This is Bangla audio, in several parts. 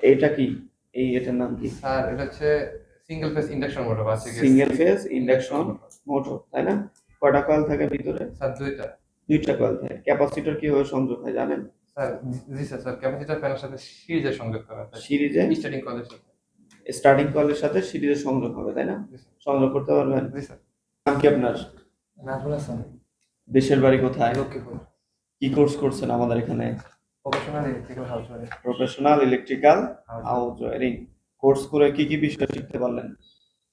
এইটা কি? এই এটার নাম কি? স্যার এটা হচ্ছে সিঙ্গেল ফেস ইন্ডাকশন মোটর আছে সিঙ্গেল ফেজ ইন্ডাকশন মোটর তাই না? কয়টা কয়েল থাকে ভিতরে? স্যার দুইটা। দুইটা কয়েল থাকে। ক্যাপাসিটর কীভাবে সংযোগ হয় জানেন? স্যার জি স্যার স্যার ক্যাপাসিটার প্যানের সাথে সিরিজে সংযোগ করা আছে সিরিজে? স্টার্টিং কলের সাথে। স্টার্টিং কয়েলের সাথে সিরিজে সংযোগ হবে তাই না? সংযোগ করতে পারবেন? জি স্যার। নাম কি আপনার? নাজমুল হাসান। দেশের বাড়ি কোথায়? লক্ষ্মীপুর। কি কোর্স করছেন আমাদের এখানে? Professional electrical house wiring professional electrical house course করে কি কি বিষয় শিখতে পারলেন?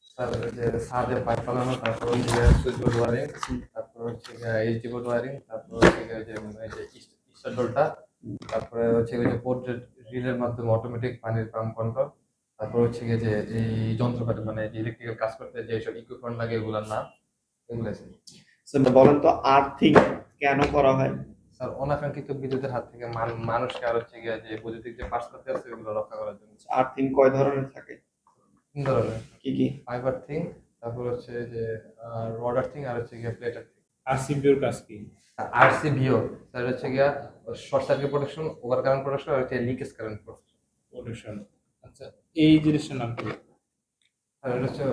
স্যার ওই যে সাদে পাইপ লাগানো তারপর সুইচ বোর্ড তারপর হচ্ছে এইচডি বোর্ড ওয়ারিং তারপর হচ্ছে যে তারপরে হচ্ছে ওই যে পোর্ট রিলের মাধ্যমে অটোমেটিক পানির পাম্প কন্ট্রোল তারপর হচ্ছে গিয়ে যে এই যন্ত্রপাতি মানে যে ইলেকট্রিক্যাল কাজ করতে যে সব ইকুইপমেন্ট লাগে এগুলোর নাম এগুলো আছে বলেন তো আর্থিং কেন করা হয়? স্যার অনাকাঙ্ক্ষিত বিদ্যুতের হাত থেকে মানুষকে আর হচ্ছে গিয়ে যে বৈদ্যুতিক যে পার্শ্বতে আছে ওগুলো রক্ষা করার জন্য। আর্থিং কয় ধরনের থাকে? তিন ধরনের। কি কি? ফাইবার থিং তারপর হচ্ছে যে রডার থিং আর হচ্ছে গিয়ে প্লেটার থিং আরসিবিওর কাজ কি? আরসিবিও স্যার হচ্ছে গিয়া short circuit protection over current protection আর হচ্ছে লিকেজ কারেন্ট প্রোটেকশন প্রোটেকশন আচ্ছা এই জিনিসটার নাম কি? আর এটা হচ্ছে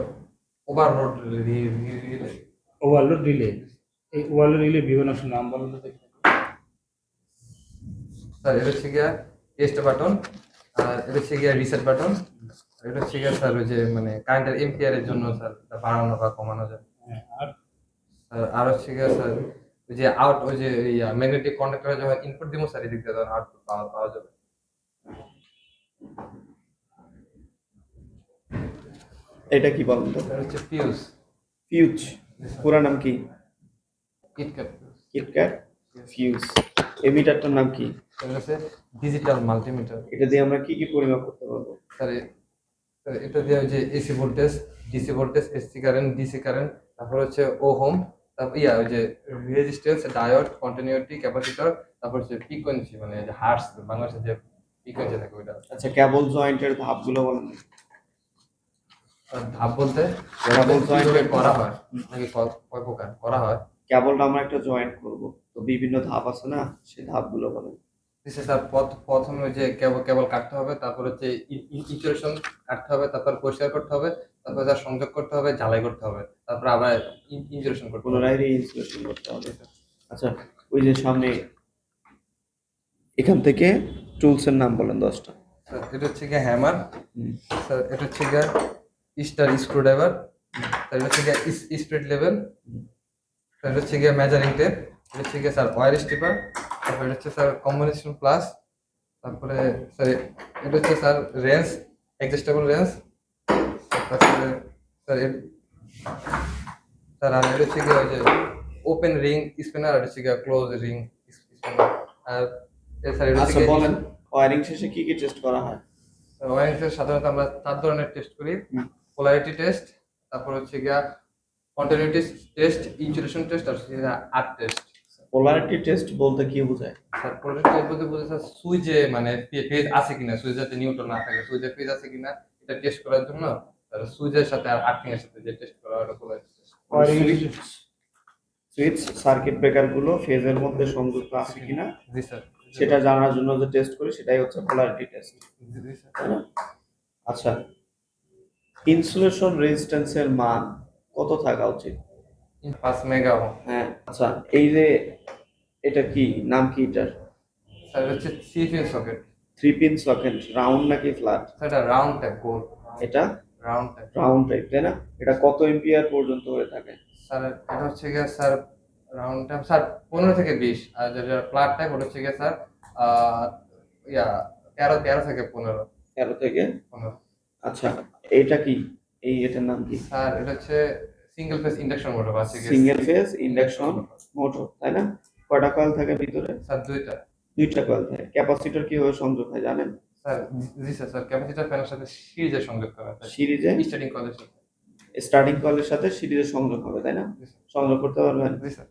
ওভারলোড ওভারলোড রিলে এই ওভারলোড রিলে বিভিন্ন নাম বলেন তো দেখি। স্যার এটা হচ্ছে গিয়া টেস্ট বাটন আর এটা হচ্ছে গিয়া রিসেট বাটন এটা হচ্ছে গিয়া স্যার ওই যে মানে কারেন্টের এম্পিয়ার এর জন্য স্যার বাড়ানো বা কমানো যায়। হ্যাঁ আর স্যার আর হচ্ছে গিয়া স্যার ওই যে আউট ওই যে ম্যাগনেটিক কন্ডাক্টরে যখন ইনপুট দিব স্যার এদিক দিয়ে তখন আউটপুট পাওয়া পাওয়া যাবে। এটা কি বলেন তো স্যার হচ্ছে ফিউজ ফিউজ পুরা নাম কি? কিটক্যাট কিটক্যাট ফিউজ এমিটারটার নাম কি? স্যার হচ্ছে ডিজিটাল মাল্টিমিটার এটা দিয়ে আমরা কি কি পরিমাপ করতে পারব? স্যার এটা দিয়ে যে AC voltage DC voltage AC current DC current তারপর হচ্ছে ও হোম তারপর ইয়া ওই যে রেজিস্ট্যান্স ডায়োড কন্টিনিউটি ক্যাপাসিটর তারপর হচ্ছে ফ্রিকোয়েন্সি মানে যে হার্স বাংলাদেশে যে ফ্রিকোয়েন্সি থাকে ওইটা। আচ্ছা কেবল জয়েন্টের ধাপগুলো বলেন। আর ধাপ বলতে কীভাবে এর করা হয়? নাকি কয় প্রকার করা হয়? কেবলটা আমরা একটা জয়েন্ট করব। তো বিভিন্ন ধাপ আছে না? সেই ধাপগুলো বলেন। স্যার প্রথমে যে কেবল কেবল কাটতে হবে তারপর হচ্ছে ইনসুলেশন কাটতে হবে তারপর পরিষ্কার করতে হবে তারপর যা সংযোগ করতে হবে ঝালাই করতে হবে তারপর আবার ইনসুলেশন করতে হবে। পুনরায় রিইনস্টলেশন করতে হবে আচ্ছা ওই যে সামনে এখান থেকে টুলসের নাম বলেন দশটা। স্যার এটা হচ্ছে গিয়ে হ্যামার স্যার এটা হচ্ছে গিয়ে স্টার স্ক্রু ড্রাইভার এটা হচ্ছে গিয়ে স্পিড লেভেল এটা হচ্ছে গিয়ে মেজারিং টেপ এটা হচ্ছে গিয়ে স্যার ওয়ার স্টিপার তারপর এটা হচ্ছে স্যার কম্বিনেশন প্লাস তারপরে স্যার এটা হচ্ছে স্যার রেঞ্জ অ্যাডজাস্টেবল রেঞ্জ তারপরে স্যার স্যার আর এটা হচ্ছে গিয়ে ওই যে ওপেন রিং স্পিনার আর হচ্ছে গিয়ে ক্লোজ রিং স্পিনার আর স্যার এটা হচ্ছে আচ্ছা বলেন ওয়ারিং শেষে কি কি টেস্ট করা হয়? ওয়ারেন্সের সাধারণত আমরা চার ধরনের টেস্ট করি। পোলারিটি টেস্ট তারপর হচ্ছে গিয়া কন্টিনিউটি টেস্ট ইনসুলেশন টেস্ট আর হচ্ছে আর্ট টেস্ট পোলারিটি টেস্ট বলতে কি বোঝায়? স্যার পোলারিটি টেস্ট বলতে বোঝা স্যার সুইচে মানে ফেজ আছে কিনা? সুইচে নিউটন না থাকে সুইচে ফেজ আছে কিনা? এটা টেস্ট করার জন্য তাহলে সুইচের সাথে আর আর্থিং এর সাথে যে টেস্ট করা হয় ওটা পোলারিটি টেস্ট সুইচ সার্কিট ব্রেকারগুলো ফেজের মধ্যে সংযুক্ত আছে কিনা? জি স্যার সেটা জানার জন্য যে টেস্ট করি সেটাই হচ্ছে পোলারিটি টেস্ট জি জি স্যার আচ্ছা ইনসুলেশন রেজিস্ট্যান্সের মান কত থাকা উচিত? পাঁচ মেগা হ্যাঁ আচ্ছা এই যে এটা কি নাম কি এটার? স্যার হচ্ছে three pin socket three pin socket round নাকি ফ্ল্যাট এটা রাউন্ড টাইপ গোল এটা? রাউন্ড টাইপ রাউন্ড টাইপ তাই না? এটা কত এম্পিয়ার পর্যন্ত হয়ে থাকে? স্যার এটা হচ্ছে গিয়ে স্যার রাউন্ড টাইম স্যার পনেরো থেকে বিশ। আর যেটা ফ্ল্যাট টাইপ ওটা হচ্ছে গিয়ে স্যার ইয়া তেরো তেরো থেকে পনেরো। তেরো থেকে? পনেরো। আচ্ছা এটা কি? এই এটার নাম কি? স্যার এটা হচ্ছে সিঙ্গেল ফেজ ইন্ডাকশন মোটর আছে সিঙ্গেল ফেজ ইন্ডাকশন মোটর তাই না? কয়টা কয়েল থাকে ভিতরে? স্যার দুইটা। দুইটা কয়েল থাকে। ক্যাপাসিটর কীভাবে সংযোগ হয় জানেন? স্যার জি স্যার স্যার ক্যাপাসিটর প্যানের সাথে সিরিজে সংযোগ করা আছে সিরিজে? স্টার্টিং কয়েলের সাথে। স্টার্টিং কয়েলের সাথে সিরিজে সংযোগ হবে তাই না? সংযোগ করতে পারবেন? জি স্যার।